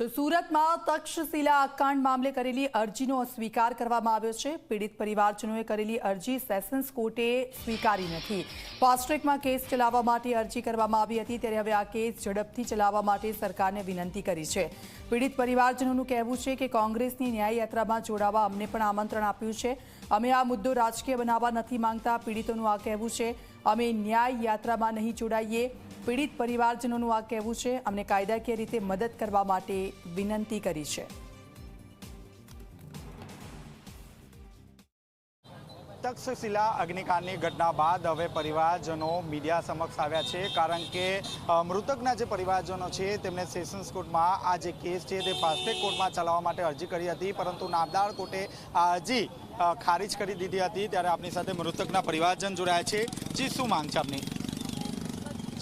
તો સુરતમાં તક્ષશિલા આકાંડ મામલે કરેલી અરજીનો અસ્વીકાર કરવામાં આવ્યો છે. પીડિત પરિવારજનોએ કરેલી અરજી સેશન્સ કોર્ટે સ્વીકારી નથી. ફાસ્ટ્રેકમાં કેસ ચલાવવા માટે અરજી કરવામાં આવી હતી ત્યારે હવે આ કેસ ઝડપથી ચલાવવા માટે સરકારને વિનંતી કરી છે. પીડિત પરિવારજનોનું કહેવું છે કે કોંગ્રેસની ન્યાય યાત્રામાં જોડાવા અમને પણ આમંત્રણ આપ્યું છે. અમે આ મુદ્દો રાજકીય બનાવવા નથી માંગતા. પીડિતોનું આ કહેવું છે. અમે ન્યાય યાત્રામાં નહીં જોડાઈએ. પીડિત પરિવારજનોનું આ કહેવું છે. અમને કાયદાકીય રીતે મદદ કરવા માટે વિનંતી કરી છે. તક્ષશિલા અગ્નિકાંડની ઘટના બાદ હવે પરિવારજનો મીડિયા સમક્ષ આવ્યા છે. કારણ કે મૃતકના જે પરિવારજનો છે તેમણે સેશન્સ કોર્ટમાં આ જે કેસ છે, તે ફાસ્ટ્રેક કોર્ટમાં ચલાવવા માટે અરજી કરી હતી. પરંતુ નામદાર કોર્ટે આ અરજી ખારીજ કરી દીધી હતી. ત્યારે આપની સાથે મૃતકના પરિવારજન જોડાયા છે. જી, શું માંગ છે આપની?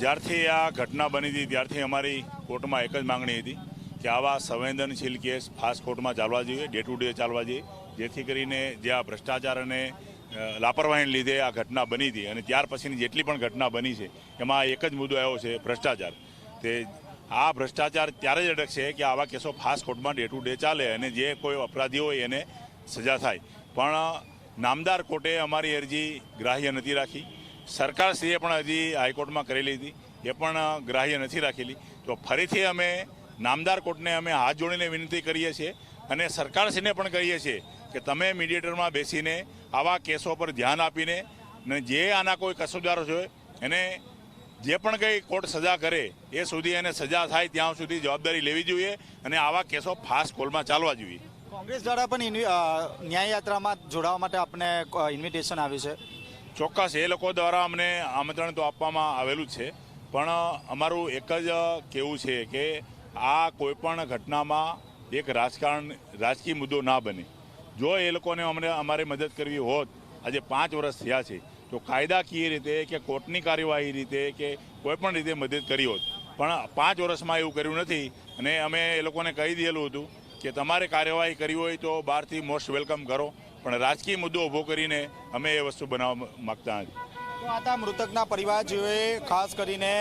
જ્યારથી આ ઘટના બની હતી, ત્યારથી અમારી કોર્ટમાં એક જ માંગણી હતી કે આવા સંવેદનશીલ કેસ ફાસ્ટ કોર્ટમાં ચાલવા જોઈએ, ડે ટુ ડે ચાલવા જોઈએ. જેથી કરીને જે આ ભ્રષ્ટાચાર અને લાપરવાહીને લીધે આ ઘટના બની હતી અને ત્યાર પછીની જેટલી પણ ઘટના બની છે, એમાં એક જ મુદ્દો આવ્યો છે ભ્રષ્ટાચાર. તે આ ભ્રષ્ટાચાર ત્યારે જ અટકશે કે આવા કેસો ફાસ્ટ કોર્ટમાં ડે ટુ ડે ચાલે અને જે કોઈ અપરાધી હોય એને સજા થાય. પણ નામદાર કોર્ટે અમારી અરજી ગ્રાહ્ય નથી રાખી. સરકારશ્રીએ પણ હજી હાઈકોર્ટમાં કરેલી હતી, એ પણ ગ્રાહ્ય નથી રાખેલી. તો ફરીથી અમે નામદાર કોર્ટને અમે હાથ જોડીને વિનંતી કરીએ છીએ અને સરકારશ્રીને પણ કહીએ છીએ કે તમે મીડિયેટરમાં બેસીને આવા કેસો પર ધ્યાન આપીને ને જે આના કોઈ કસૂરદારો છે એને જે પણ કંઈ કોર્ટ સજા કરે એ સુધી એને સજા થાય ત્યાં સુધી જવાબદારી લેવી જોઈએ અને આવા કેસો ફાસ્ટ કોલમાં ચાલવા જોઈએ. કોંગ્રેસ દ્વારા પણ ન્યાયયાત્રામાં ન્યાય યાત્રામાં જોડાવા માટે આપને ઇન્વિટેશન આવ્યું છે? ચોક્કસ એ લોકો દ્વારા અમને આમંત્રણ તો આપવામાં આવેલું જ છે પણ અમારું એક જ કહેવું છે કે આ કોઈપણ ઘટનામાં એક રાજકારણ રાજકીય મુદ્દો ના બને. જો એ લોકોને અમને અમારે મદદ કરવી હોત, આજે પાંચ વર્ષ થયા છે, તો કાયદાકીય રીતે કે કોર્ટની કાર્યવાહી રીતે કે કોઈપણ રીતે મદદ કરી હોત. પણ પાંચ વર્ષમાં એવું કર્યું નથી અને અમે એ લોકોને કહી દીધેલું હતું કે તમારે કાર્યવાહી કરવી હોય તો બહારથી મોસ્ટ વેલકમ કરો, પણ રાજકીય મુદ્દો ઊભો કરીને અમે એ વસ્તુ બનાવવા માગતા હતા તો આ હતા મૃતકના પરિવારજીઓએ ખાસ કરીને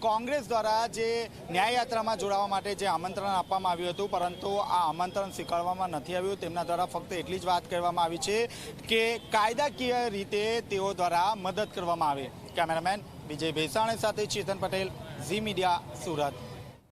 કોંગ્રેસ દ્વારા જે ન્યાય યાત્રામાં જોડાવા માટે જે આમંત્રણ આપવામાં આવ્યું હતું, પરંતુ આ આમંત્રણ સ્વીકારવામાં નથી આવ્યું. તેમના દ્વારા ફક્ત એટલી જ વાત કરવામાં આવી છે કે કાયદાકીય રીતે તેઓ દ્વારા મદદ કરવામાં આવે. કેમેરામેન વિજય ભેસાણે સાથે ચેતન પટેલ, ઝી મીડિયા, સુરત.